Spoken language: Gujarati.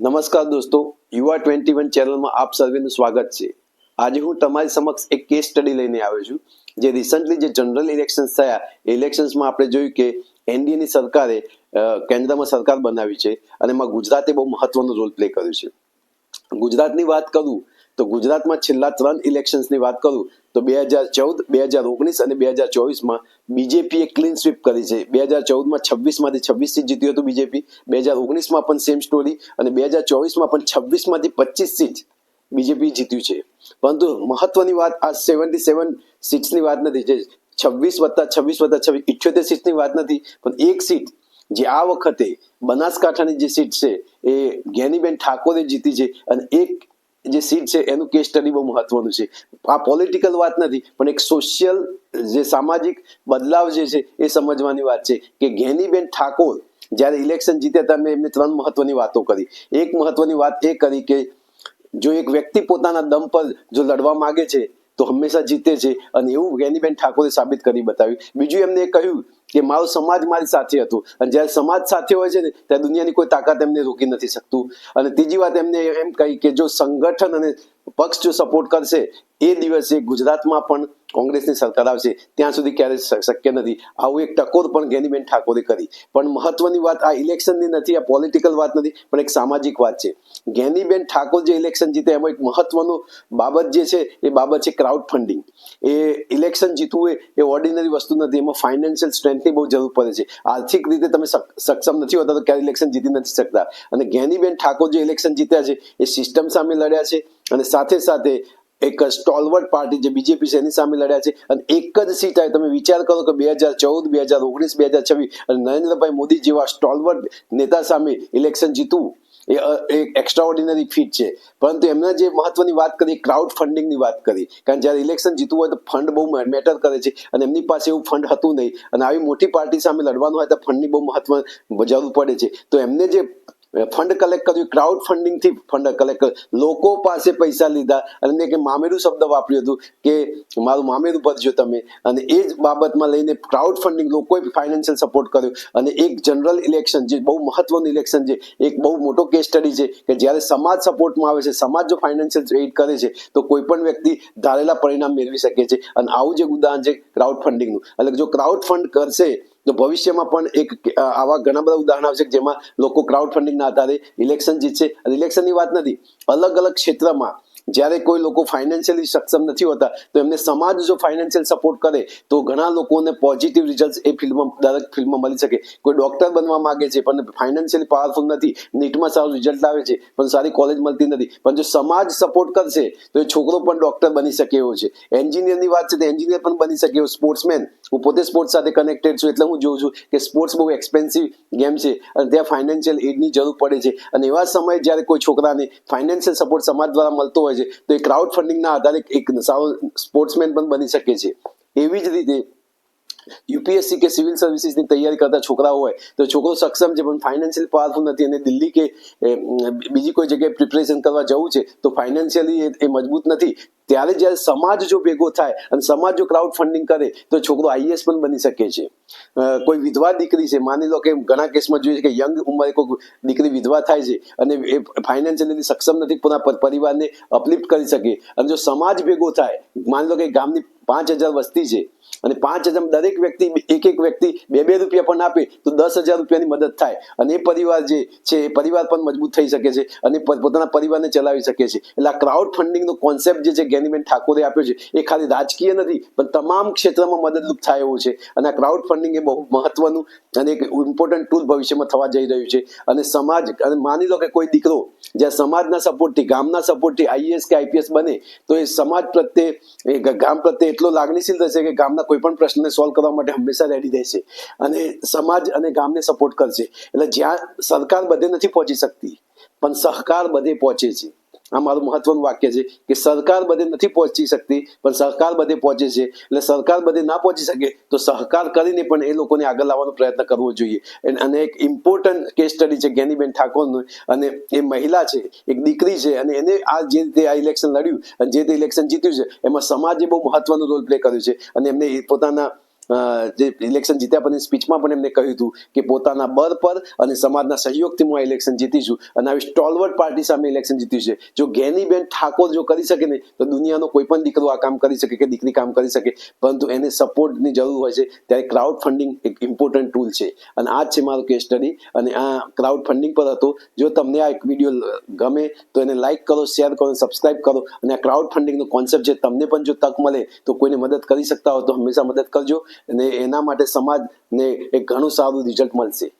નમસ્કાર દોસ્તો, યુવા ટ્વેન્ટી વન ચેનલમાં આપ સર્વેનું સ્વાગત છે. આજે હું તમારી સમક્ષ એક કેસ સ્ટડી લઈને આવ્યો છું, જે રિસન્ટલી જે જનરલ ઇલેક્શન્સ થયા ઇલેક્શન્સમાં આપણે જોયું કે એનડીએની સરકારે કેન્દ્રમાં સરકાર બનાવી છે અને એમાં ગુજરાતે બહુ મહત્વનો રોલ પ્લે કર્યો છે. ગુજરાતની વાત કરું તો ગુજરાતમાં છેલ્લા ત્રણ ઇલેક્શન્સની વાત કરું તો બે હજાર ચૌદ, બે હજાર ઓગણીસ અને બે હજાર ચોવીસમાં બીજેપીએ ક્લીન સ્વીપ કરી છે. બે હજાર ચૌદમાં છવ્વીસમાંથી છવ્વીસ સીટ જીત્યું હતું બીજેપી. બે હજાર ઓગણીસમાં પણ સેમ સ્ટોરી અને બે હજાર ચોવીસમાં પણ છવ્વીસમાંથી પચીસ સીટ બીજેપી જીત્યું છે. પરંતુ મહત્વની વાત આ સેવન્ટી સેવન સીટ્સની વાત નથી. જે છવ્વીસ વત્તા છવ્વીસ વત્તા છવ્વીસ, ઇઠ્યોતેર સીટની વાત નથી. પણ એક સીટ જે આ વખતે બનાસકાંઠાની જે સીટ છે એ જ્ઞાનીબેન ઠાકોરે જીતી છે અને એક જે સીટ છે, એનું કેસ સ્ટડી બહુ મહત્વનું છે. આ પોલિટિકલ વાત નથી, પણ એક સોશિયલ જે સામાજિક બદલાવ જે છે, એ સમજવાની વાત છે કે ઘેનીબેન ઠાકોર જ્યારે ઇલેક્શન જીત્યા હતા, મેં એમને ત્રણ મહત્વની વાતો કરી. એક મહત્વની વાત એ કરી કે જો એક વ્યક્તિ પોતાના દમ પર જો લડવા માંગે છે, તો હંમેશા જીતે છે અને એવું ગેનીબેન ઠાકોરે સાબિત કરી બતાવ્યું. બીજું એમને કહ્યું કે મારો સમાજ મારી સાથે હતું. અને જ્યારે સમાજ સાથે હોય છે ને, ત્યારે દુનિયાની કોઈ તાકાત એમને રોકી નથી શકતું. અને ત્રીજી વાત એમને એમ કહી કે જો સંગઠન અને પક્ષ જો સપોર્ટ કરશે, એ દિવસે ગુજરાતમાં પણ કોંગ્રેસની સરકાર આવશે. ત્યાં સુધી ક્યારેય શક્ય નથી. આવું એક ટકોર પણ ગેનીબેન ઠાકોરે કરી. પણ મહત્વની વાત આ ઇલેક્શનની નથી, આ પોલિટિકલ વાત નથી, પણ એક સામાજિક વાત છે. ગેનીબેન ઠાકોર જે ઇલેક્શન જીતે, એમાં એક મહત્વનું બાબત જે છે, એ બાબત છે ક્રાઉડ ફંડિંગ એ ઇલેક્શન જીતવું એ ઓર્ડિનરી વસ્તુ નથી. એમાં ફાઇનાન્શિયલ સ્ટ્રેન્થની બહુ જરૂર પડે છે. આર્થિક રીતે તમે સક્ષમ નથી હોતા તો ક્યારે ઇલેક્શન જીતી નથી શકતા. અને જ્ઞાનીબેન ઠાકોર જે ઇલેક્શન જીત્યા છે, એ સિસ્ટમ સામે લડ્યા છે અને સાથે સાથે એક સ્ટોલવર્ડ પાર્ટી જે બીજેપી છે એની સામે લડ્યા છે. અને એક જ સીટ આવે તમે વિચાર કરો કે બે હજાર ચૌદ, બે હજાર ઓગણીસ, બે હજાર છવ્વીસ અને નરેન્દ્રભાઈ મોદી જેવા સ્ટોલવર્ડ નેતા સામે ઇલેક્શન જીતવું એ એક્સ્ટ્રા ઓર્ડિનરી ફીટ છે. પરંતુ એમના જે મહત્વની વાત કરી ક્રાઉડ ફંડિંગની વાત કરી, કારણ જ્યારે ઇલેક્શન જીતવું હોય તો ફંડ બહુ મેટર કરે છે અને એમની પાસે એવું ફંડ હતું નહીં. અને આવી મોટી પાર્ટી સામે લડવાનું હોય તો ફંડની બહુ મહત્વ જરૂર પડે છે. તો એમને જે ફંડ કલેક્ટ કર્યું ક્રાઉડ ફંડિંગથી ફંડ કલેક્ટ લોકો પાસે પૈસા લીધા અને મેં મામેરું શબ્દ વાપર્યું હતું કે મારું મામેરું ભરજો તમે, અને એ જ બાબતમાં લઈને ક્રાઉડ ફંડિંગ લોકોએ ફાઇનાન્શિયલ સપોર્ટ કર્યો. અને એક જનરલ ઇલેક્શન જે બહુ મહત્વનું ઇલેક્શન છે, એક બહુ મોટો કેસ સ્ટડી છે કે જ્યારે સમાજ સપોર્ટમાં આવે છે, સમાજ જો ફાઇનાન્શિયલ એડ કરે છે, તો કોઈ પણ વ્યક્તિ ધારેલા પરિણામ મેળવી શકે છે. અને આવું જે ઉદાહરણ છે ક્રાઉડ ફંડિંગનું એટલે જો ક્રાઉડ ફંડ કરશે તો ભવિષ્યમાં પણ એક આવા ઘણા બધા ઉદાહરણ આવશે જેમાં લોકો ક્રાઉડ ફંડિંગના આધારે ઇલેક્શન જીતશે. ઇલેક્શનની વાત નથી. અલગ અલગ ક્ષેત્રમાં જ્યારે કોઈ લોકો ફાઇનાન્શિયલી સક્ષમ નથી હોતા, તો એમને સમાજ જો ફાઇનાન્શિયલ સપોર્ટ કરે, તો ઘણા લોકોને પોઝિટિવ રિઝલ્ટ એ ફિલ્ડમાં દરેક ફિલ્ડમાં મળી શકે. કોઈ ડોક્ટર બનવા માંગે છે, પણ ફાઇનાન્શિયલી પાવરફુલ નથી નીટમાં સારું રિઝલ્ટ આવે છે, પણ સારી કોલેજ મળતી નથી. પણ જો સમાજ સપોર્ટ કરશે, તો એ છોકરો પણ ડોક્ટર બની શકે એવો છે. એન્જિનિયરની વાત છે, તો એન્જિનિયર પણ બની શકે એવો સ્પોર્ટ્સમેન હું પોતે સ્પોર્ટ્સ સાથે કનેક્ટેડ છું, એટલે હું જોઉં છું કે સ્પોર્ટ્સ બહુ એક્સપેન્સિવ ગેમ છે, અને ત્યાં ફાઇનાન્શિયલ એડની જરૂર પડે છે. અને એવા સમયે જ્યારે કોઈ છોકરાને ફાઇનાન્શિયલ સપોર્ટ સમાજ દ્વારા મળતો હોય છે તો એ ક્રાઉડ ફંડિંગના આધારે એક સ્પોર્ટ્સમેન પણ બની શકે છે. એવી જ રીતે યુપીએસસી કે સિવિલ સર્વિસીસની તૈયારી કરતા છોકરાઓ હોય, તો છોકરો સક્ષમ છે પણ ફાઇનાન્શિયલ પાવરફુલ નથી અને દિલ્હી કે બીજી કોઈ જગ્યાએ પ્રિપરેશન કરવા જવું છે, તો ફાઇનાન્શિયલી એ મજબૂત નથી. ત્યારે જ્યારે સમાજ જો ભેગો થાય અને સમાજ જો ક્રાઉડ ફંડિંગ કરે, તો છોકરો આઈએસ પણ બની શકે છે. કોઈ વિધવા દીકરી છે, માની લો કે ઘણા કેસમાં જોઈએ કે યંગ ઉંમરે કોઈ દીકરી વિધવા થાય છે અને એ ફાઇનાન્શિયલી સક્ષમ નથી પોતાના પરિવારને અપલિફ્ટ કરી શકે. અને જો સમાજ ભેગો થાય, માની લો કે ગામની પાંચ હજાર વસ્તી છે, અને પાંચ હજાર દરેક વ્યક્તિ એક એક વ્યક્તિ બે બે રૂપિયા પણ આપે, તો દસ હજાર રૂપિયાની મદદ થાય. અને એ પરિવાર જે છે, એ પરિવાર પણ મજબૂત થઈ શકે છે અને પોતાના પરિવારને ચલાવી શકે છે. એટલે આ ક્રાઉડ ફંડિંગનો કોન્સેપ્ટ જે છે ગેનીબેન ઠાકોરે આપ્યો છે, એ ખાલી રાજકીય નથી, પણ તમામ ક્ષેત્રમાં મદદરૂપ થાય એવું છે. અને આ ક્રાઉડ ફંડિંગ એ બહુ મહત્વનું અને એક ઇમ્પોર્ટન્ટ ટૂલ ભવિષ્યમાં થવા જઈ રહ્યું છે. અને સમાજ, અને માની લો કે કોઈ દીકરો જ્યાં સમાજના સપોર્ટથી ગામના સપોર્ટથી આઈએએસ કે આઈપીએસ બને, તો એ સમાજ પ્રત્યે, એ ગામ પ્રત્યે એટલો લાગણીશીલ રહેશે કે ગામના કોઈ પણ પ્રશ્નને સોલ્વ કરવા માટે હંમેશા રેડી રહેશે અને સમાજ અને ગામને સપોર્ટ કરશે. એટલે જ્યાં સરકાર બધે નથી પહોંચી શકતી, પણ સહકાર બધે પહોંચે છે. આ મારું મહત્વનું વાક્ય છે કે સરકાર બધે નથી પહોંચી શકતી, પણ સહકાર બધે પહોંચે છે. એટલે સરકાર બધે ના પહોંચી શકે તો સહકાર કરીને પણ એ લોકોને આગળ લાવવાનો પ્રયત્ન કરવો જોઈએ. અને- એક ઇમ્પોર્ટન્ટ કેસ સ્ટડી છે જ્ઞાનીબેન ઠાકોરનું. અને એ મહિલા છે, એક દીકરી છે, અને એને આ જે રીતે આ ઇલેક્શન લડ્યું અને જે રીતે ઇલેક્શન જીત્યું છે, એમાં સમાજે બહુ મહત્વનો રોલ પ્લે કર્યો છે. અને એમને પોતાના જે ઇલેક્શન જીત્યા પછી સ્પીચમાં પણ એમને કહ્યું હતું કે પોતાના બળ પર અને સમાજના સહયોગથી હું આ ઇલેક્શન જીતીશું અને આવી સ્ટોલવર્ડ પાર્ટી સામે ઇલેક્શન જીત્યું છે. જો ગેનીબેન ઠાકોર જો કરી શકે ને, તો દુનિયાનો કોઈ પણ દીકરો આ કામ કરી શકે કે દીકરી કામ કરી શકે. પરંતુ એને સપોર્ટની જરૂર હોય છે. ત્યારે ક્રાઉડ ફંડિંગ એક ઇમ્પોર્ટન્ટ ટૂલ છે. અને આ જ છે મારું કેસ સ્ટડી અને આ ક્રાઉડ ફંડિંગ પર હતો. જો તમને આ એક વીડિયો ગમે, તો એને લાઇક કરો શેર કરો સબસ્ક્રાઇબ કરો. અને આ ક્રાઉડ ફંડિંગનો કોન્સેપ્ટ છે તમને પણ જો તક મળે, તો કોઈને મદદ કરી શકતા હો, તો હંમેશા મદદ કરજો. અને એના માટે સમાજને એક ઘણું સારું રિઝલ્ટ મળશે.